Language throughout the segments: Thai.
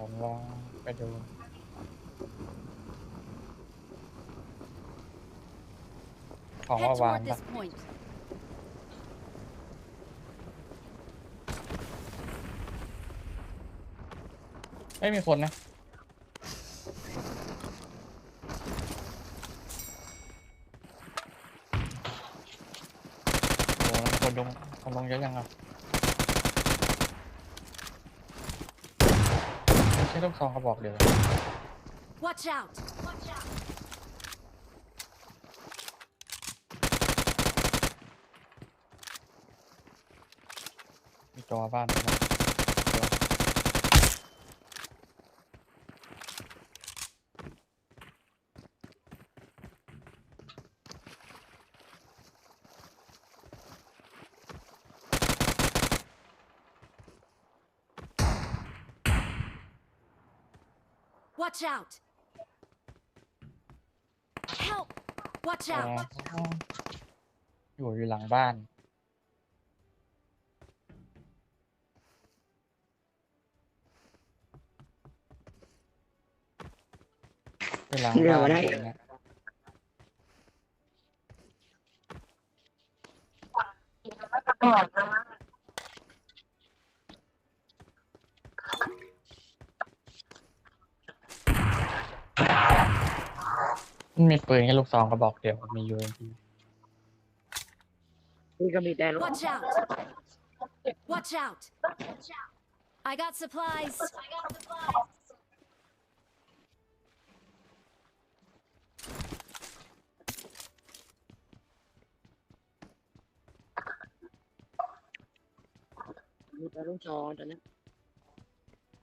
ผมลองไปดูของ Head ว่าวาง toward ปะ this point. ไม่มีคนนะโอ้คนลงคนลงเยอะยังอะไม่ใช่ ลูกซองกระบอกเดียว Watch out! Watch out! มีตัวบ้านไหมตัว Watch out! Help! Watch อ๋อ out! อยู่อยู่หลังบ้านอยู่หลังเรือบ้านมาได้ ผมเนี่ย มันมีปืนแค่ลูกซองกระบอกเดียวมียูเอ็มพีนี่ก็มีแต่รถ Watch out! Watch out! I got supplies. I got supplies. มีแต่ลูกจอตอนนี้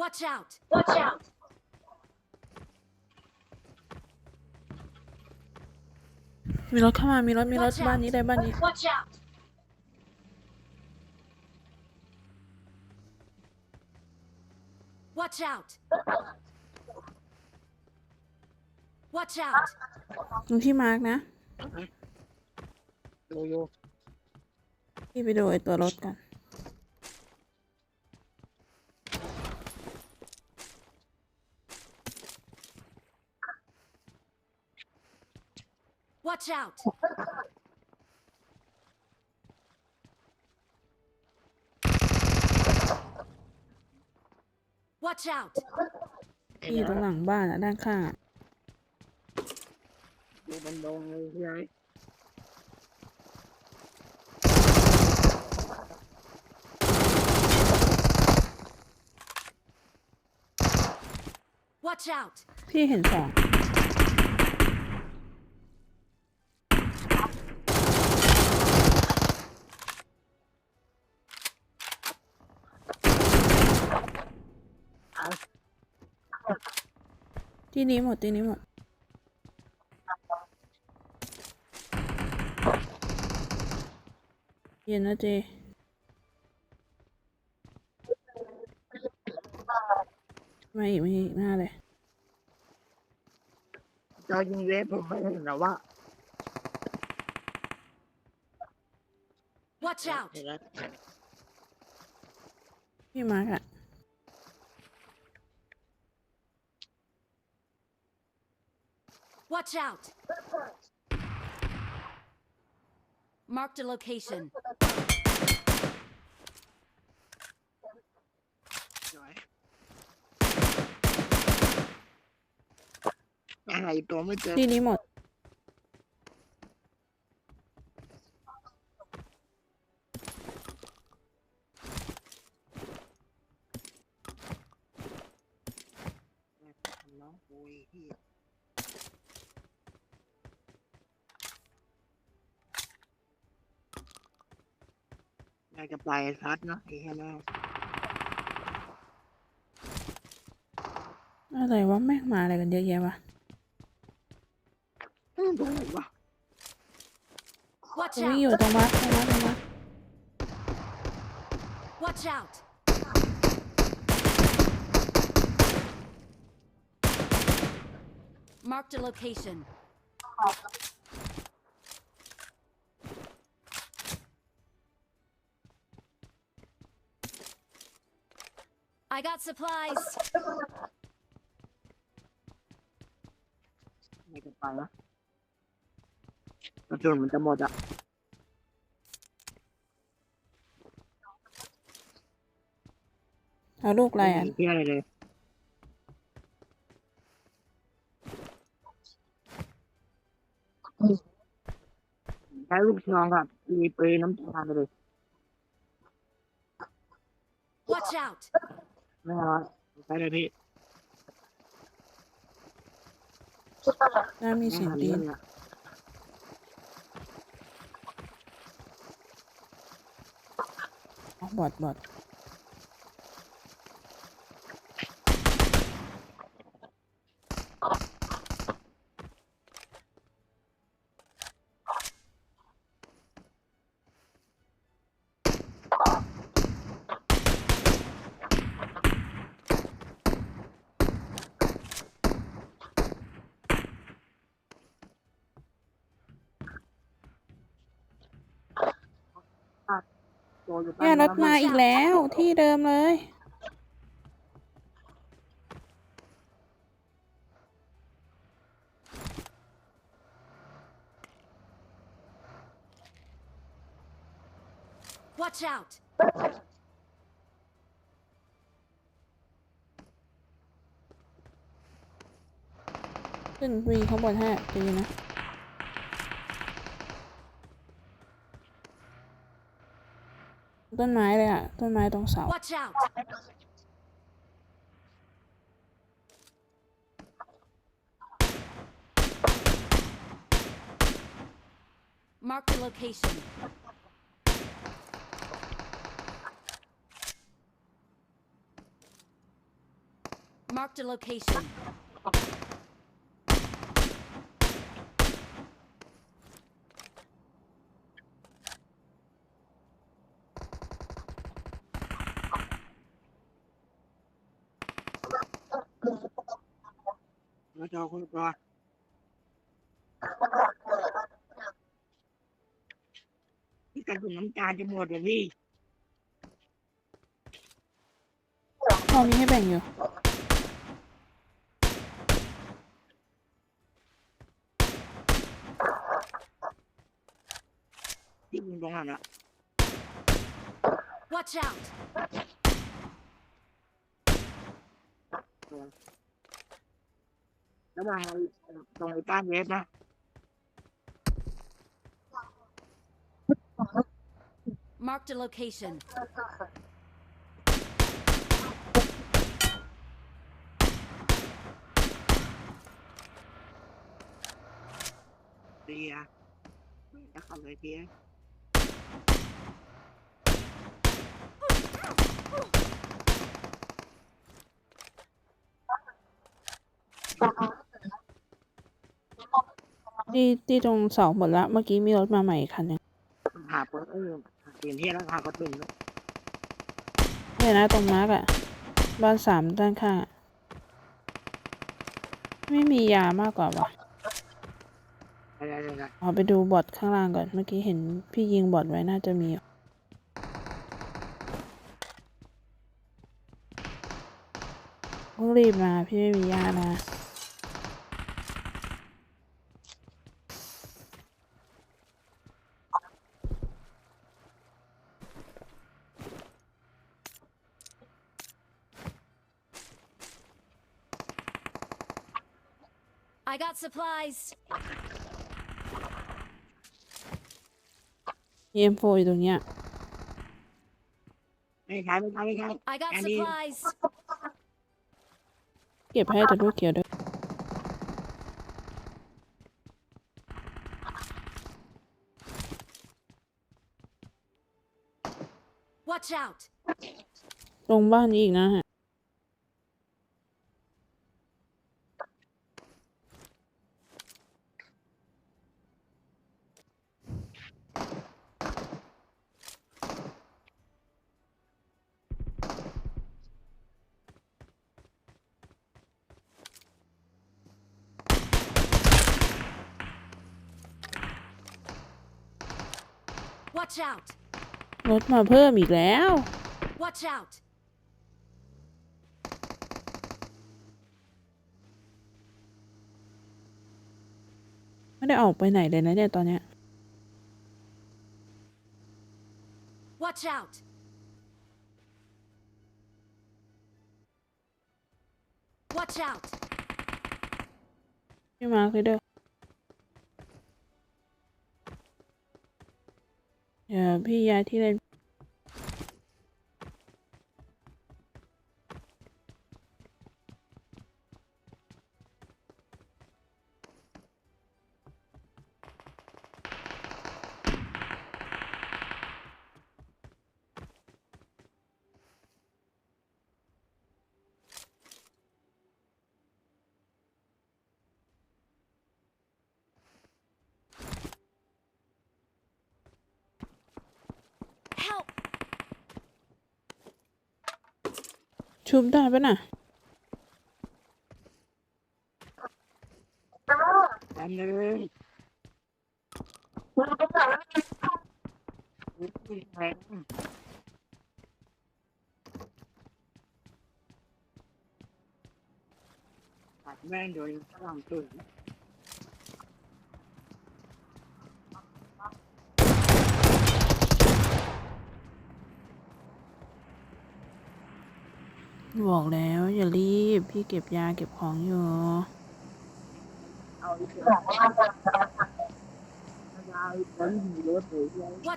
Watch out! Watch out! มีรถเข้ามา มีรถ มีรถ Watch out บ้านนี้ได้บ้านนี้ Watch out! Watch out! Watch out! ตรงที่มาร์กนะดูอยู่พี่ไปดูไอตัวรถก่อน Watch out! Watch out! พี่อยู่ตรงหลังบ้านอะด้านข้างอะดูบันดงเลยพี่ไอ้ Watch out! พี่เห็นสอง ที่นี้หมดที่นี้หมด เย็นนะเจไม่อีกไม่อีกหน้าเลยจอยิงเวฟผมไม่เห็นหรอว่า Watch out! เห็นแล้วพี่มาร์กอะ Watch out! Marked a location. Ay, tómate. Tinimot. อยากจะไปพัดเนาะไอ้แค่นั้น อะไรวะแม่งมาอะไรกันเยอะแยะวะเอ้ยตรงไหนวะ Watch ตรงนี้อยู่ out! ตรงมาร์กตรงมาร์กตรงมาร์ก Watch out! Marked a location. I got supplies. ไม่เกินไปนะกระสุนมันจะหมดอะ เอาลูกอะไรอะ ม่เอะไรเลย ใช้ลูกซองกับ มีเปืนน้ำตาลไปเลย Watch out. ไม่เอาอะใช้เลยพี่น่ามีเสียงตีนไม่เอาอะอ๋อบอดบอด ตัว อยู่ใต้เนี่ยรถน้ำมาอีกแล้วที่เดิมเลย Watch out! ขึ้นวีข้างบนให้ตีนะ ต้นไม้เลยอะ ต้นไม้ตรงเสา Watch out! Mark the location. Marked a location. แล้วจะเอาคนก่อนพี่กระสุนน้ำตาลจะหมดเลยพี่พอมีให้แบ่งอยู่ ที่ยิงตรงนั้นอะ Watch out! ระหว่างตรงไอ้ต้านเวฟนะ Marked a location. เดียจะขับเลยเดีย ที่ที่ตรงเสาหมดละเมื่อกี้มีรถมาใหม่อีกคันหนึ่งหาปืนเออหาปืนที่แล้วหากระสุนด้วยเนี่ยนะตรงมาร์กอะบ้านสามด้านข้างอะไม่มียามากกว่าวะอะไรอะไรอะไรเอาไปดูบอทข้างล่างก่อนเมื่อกี้เห็นพี่ยิงบอทไว้น่าจะมีอยู่ต้องรีบมาพี่ไม่มียานะ I got supplies. เอ็มโฟอยู่ตรงเนี้ย ไม่ใช่ไม่ใช่ไม่ใช่ I got Andy. supplies. เก็บให้แต่ลูกเขียวด้วย Watch out! ตรงบ้านนี้อีกนะฮะ Watch out! รถมาเพิ่มอีกแล้ว Watch out! มไม่ได้ออกไปไหนเลยนะเนี่ยตอนเนี้ย Watch out! Watch out! พี่มาร์คเลยเด้อ พี่ยายที่เล่น ชุบได้ปะน่ะอันนึงอุ๊ยแรงตัดแม่งโดยฝรั่งตุ่น บอกแล้วอย่ารีบ พี่เก็บยาเก็บของอยู่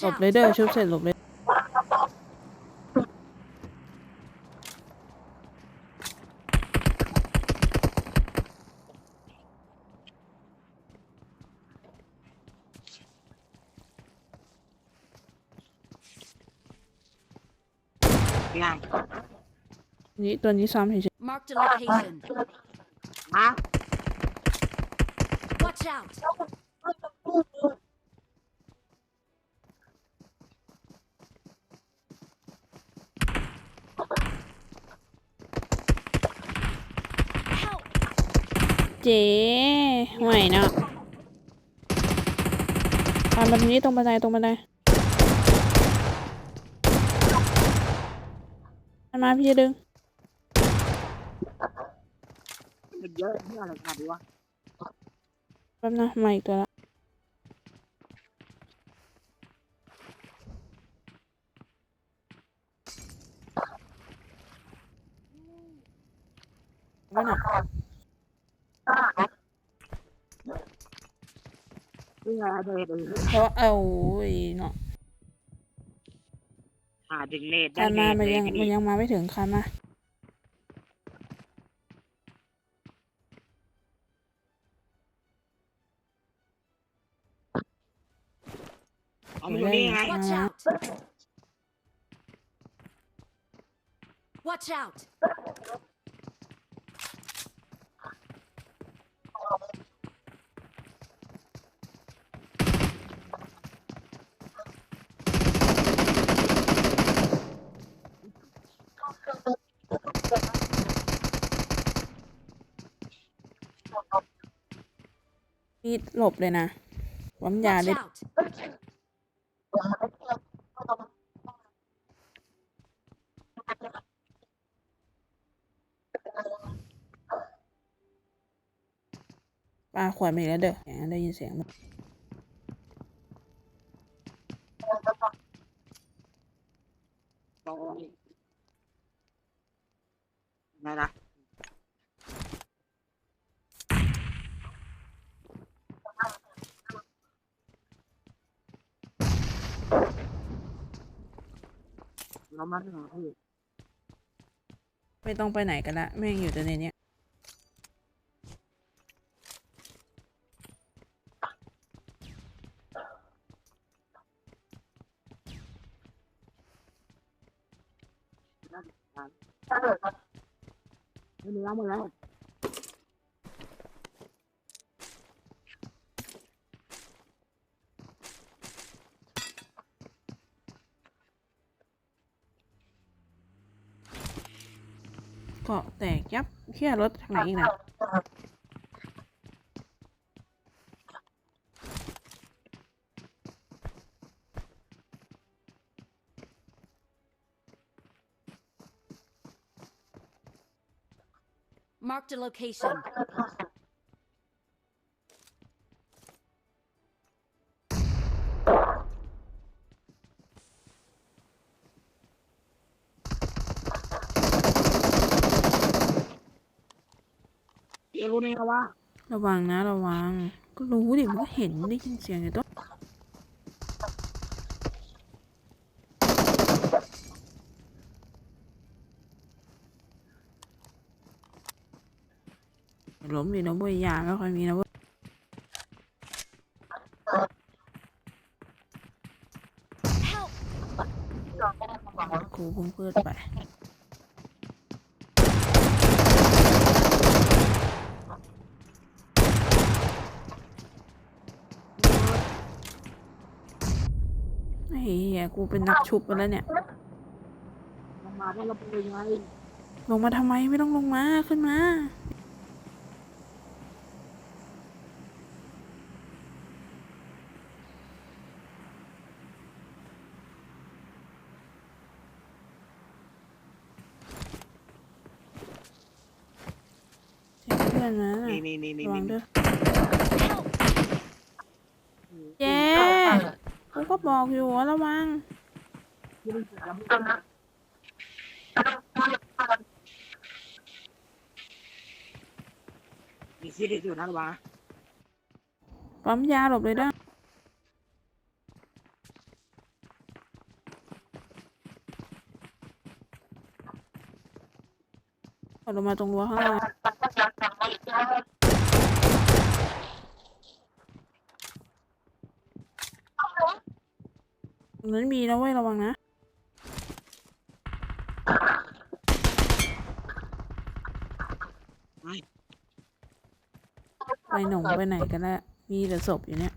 หลบเลยเด้อชุบเสร็จหลบเลย ยัง นี่ ตัวนี้ซ้ำเฉย Marked a location. ฮะ Watch out! Help! ๆเจ๊ห่วยเนาะตามแบบนี้ตรงบันไดตรงบันไดมามาพี่จะดึง มันเยอะเนี่ยอะไรกันวะแป๊บนะมาอีกตัวละว่าน่ะเพื่ออะไรเลยเพราะเอาโอ้ยเนาะหาดึงเนตได้คานเนมาตมันเลยยังทีมันนี้ยังมาไม่ถึงคานมา เอามานี่ไง Watch out! Watch out! นี่หลบเลยนะวัมยา Watch ได้ out! ปลาขวดมาอีกแล้วเด้อแหมได้ยินเสียงมันโอ้ยนั่นละ เรามาหาพี่ไม่ต้องไปไหนกันละแม่งอยู่แต่ในเนี้ยไม่มีแล้วหมดแล้ว เกาะแตกยับ เขี่ยรถทางไหนอีกนะ Marked a location. เดี๋ยวรู้ได้ไงว่าระวังนะระวัง ก็รู้ดิมันก็เห็นได้ยินเสียงอยู่ต้นล้มดีนะเว้ยยาไม่ค่อยมีนะเว้ย Help! กูเพิ่งเพื่อไป ไอ้เหี้ย กูเป็นนักชุบไปแล้วเนี่ย ลงมาว่าเราเป็นยังไงลงมาทำไมไม่ต้องลงมาขึ้นมา เสียงเพื่อนนะนี่นี่นี่นี่ระวังนี่ด้วย Help! เย้ กูก็บอกอยู่ว่าระวัง มีซีรีส์อยู่นะวะปั๊มยาหลบเลยเด้อเอาลงมาตรงรั้วข้างล่างตรง นั้นมีนะเว้ยระวังนะไปหนงไปไหนกันแล้วมีแต่ศพอยู่เนี่ย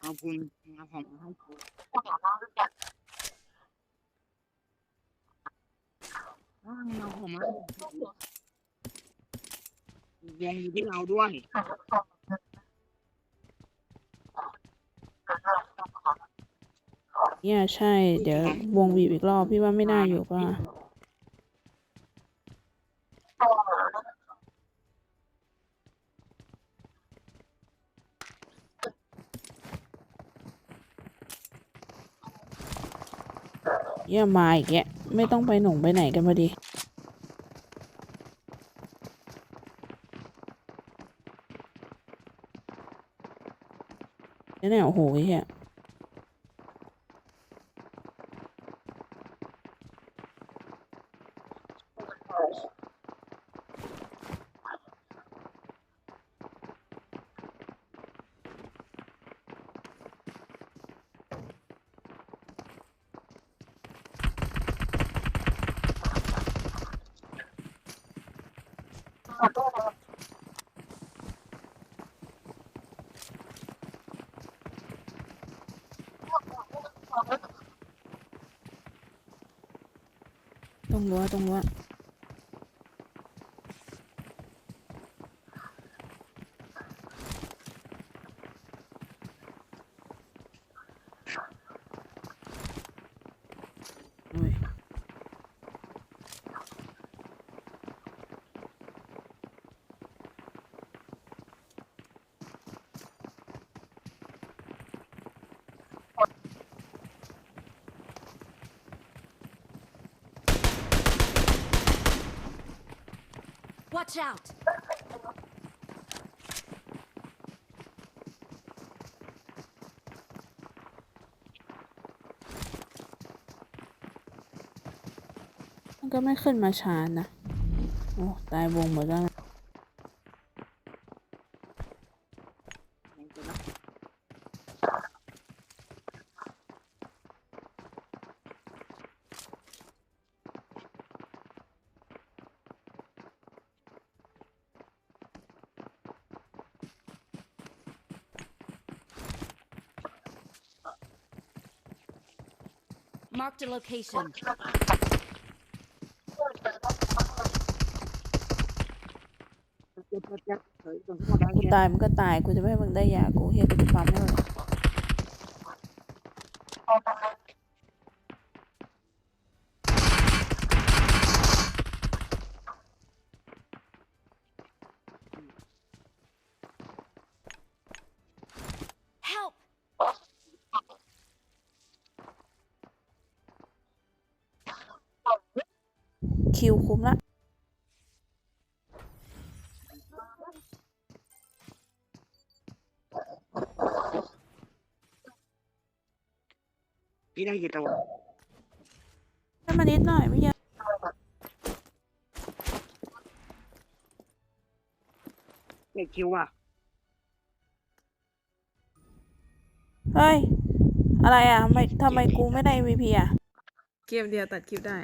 เอาคุณเอาของมาให้คุณอ้าวเอาของมาให้วงอยู่ที่เราด้วย เนี่ยใช่ เดี๋ยววงบีบอีกรอบพี่ว่าไม่น่าอยู่ป่ะเยี่ยมาอีกแยะไม่ต้องไปหนงไปไหนกันพอดีเนี่ยโอ้โหเฮีย ตรงรั้วตรงรั้วโอ้ย Watch out! มันก็ไม่ขึ้นมาชานนะ โอ้ ตายวงหมดแล้ว Marked a location. ตาได้กูเนี่ยตายมันก็ตายกูจะไม่ให้มึงได้ยากูเฮียกูจะปั๊มให้มึง คิวคุ้มละพี่ได้กี่ตัวให้มานิดหน่อยไม่เยอะเด็กคิวอะเฮ้ย อะไรอะทำไมทำไมกูไม่ได้ MVP อะ เกมเดียวตัดคลิปได้